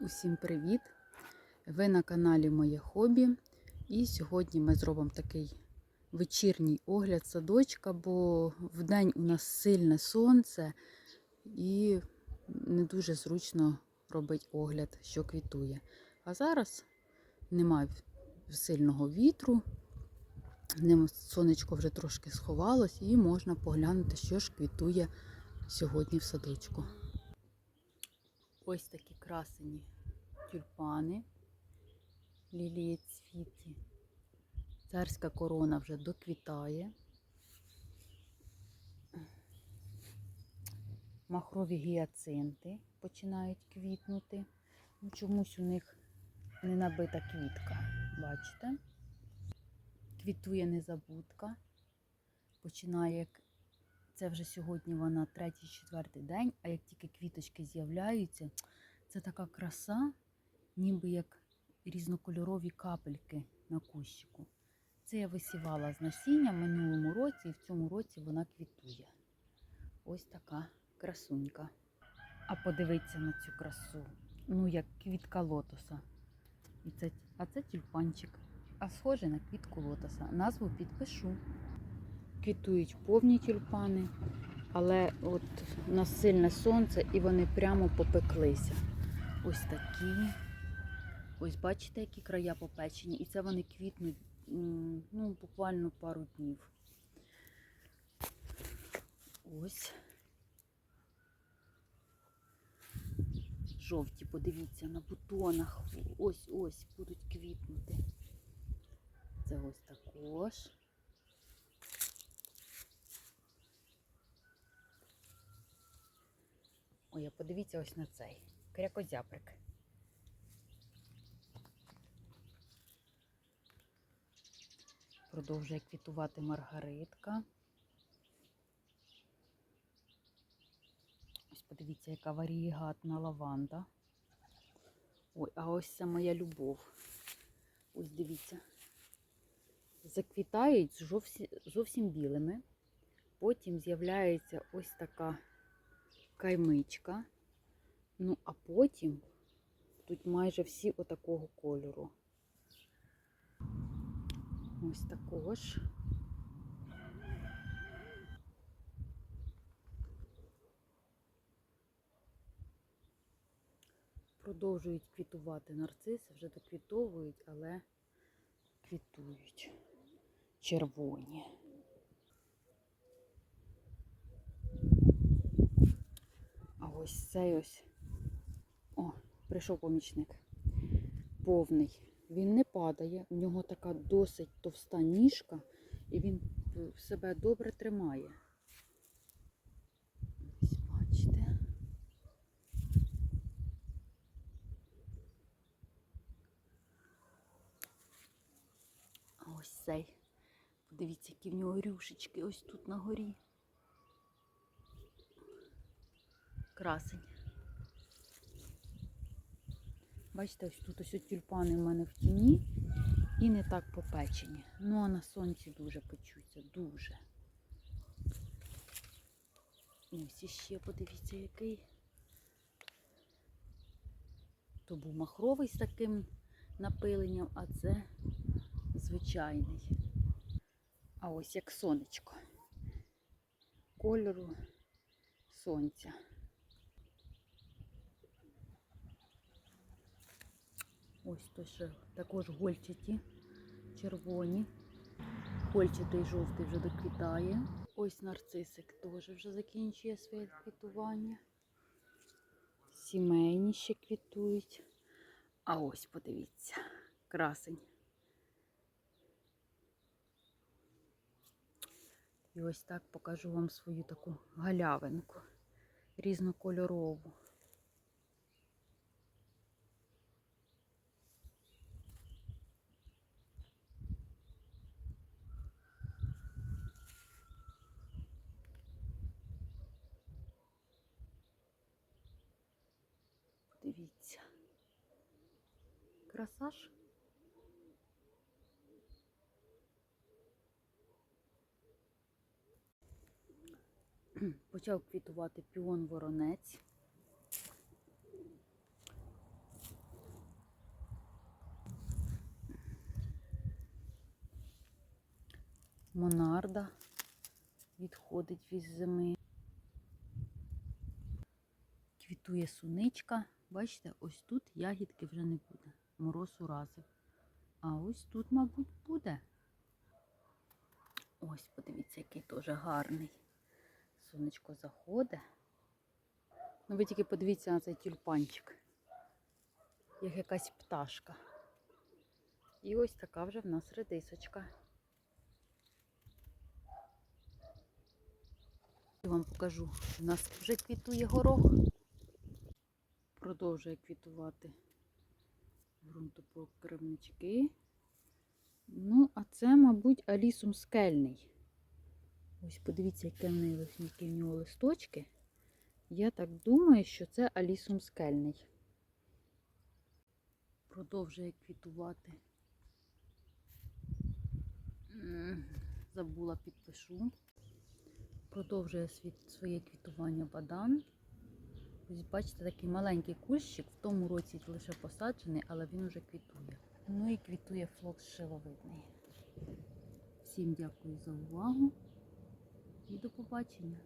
Усім привіт! Ви на каналі Моє Хобі. І сьогодні ми зробимо такий вечірній огляд садочка, бо вдень у нас сильне сонце і не дуже зручно робить огляд, що квітує. А зараз немає сильного вітру, сонечко вже трошки сховалось, і можна поглянути, що ж квітує сьогодні в садочку. Ось такі красені тюльпани, лілії цвіті. Царська корона вже доквітає. Махрові гіацинти починають квітнути. Ну, чомусь у них не набита квітка. Бачите? Квітує незабудка. Починає це вже сьогодні вона третій-четвертий день, а як тільки квіточки з'являються, це така краса, ніби як різнокольорові капельки на кущику. Це я висівала з насіння в минулому році, і в цьому році вона квітує. Ось така красунька. А подивіться на цю красу. Ну, як квітка лотоса. І це, а це тюльпанчик. А схоже на квітку лотоса. Назву підпишу квітують повні тюльпани, але от у нас сильне сонце і вони прямо попеклися. Ось такі. Ось бачите, які края попечені. І це вони квітнуть ну, буквально пару днів. Ось. Жовті, подивіться, на бутонах. Ось ось будуть квітнути. Це ось також. Ой, а подивіться ось на цей крякозябрик. Продовжує квітувати маргаритка. Ось подивіться, яка варієгатна лаванда. Ой, а ось це моя любов. Ось дивіться. Заквітають зовсім білими. Потім з'являється ось така каймичка. Ну, а потім тут майже всі отакого кольору. Ось також. Продовжують квітувати нарциси, вже доквітовують, але квітують червоні. А ось цей ось. О, прийшов помічник. Повний. Він не падає, у нього така досить товста ніжка, і він е, себе добре тримає. Ось бачите. А ось цей. Подивіться, які в нього рюшечки ось тут на горі. Красень. Бачите, ось тут ось тюльпани в мене в тіні і не так попечені. Ну а на сонці дуже печуться, дуже. І ось іще подивіться, який. То був махровий з таким напиленням, а це звичайний. А ось як сонечко. Кольору сонця. Ось ще також гольчаті, червоні. Гольчатий жовтий вже доквітає. Ось нарцисик теж вже закінчує своє квітування. Сімейні ще квітують. А ось подивіться, красень. І ось так покажу вам свою таку галявинку різнокольорову. Дивіться. Красаж. Почав квітувати піон воронець. Монарда відходить від зими. Квітує суничка. Бачите, ось тут ягідки вже не буде. Мороз уразив. А ось тут, мабуть, буде. Ось, подивіться, який теж гарний. Сонечко заходить. Ну ви тільки подивіться на цей тюльпанчик. Як якась пташка. І ось така вже в нас редисочка. Я вам покажу. У нас вже квітує горох. Продовжує квітувати ґрунтопокривнички. Ну, а це, мабуть, алісум скельний. Ось подивіться, які в нього листочки. Я так думаю, що це алісум скельний. Продовжує квітувати. Забула підпишу. Продовжує своє квітування бадан. Ось бачите, такий маленький кущик, в тому році лише посаджений, але він уже квітує. Ну і квітує флокс шиловидний. Всім дякую за увагу і до побачення.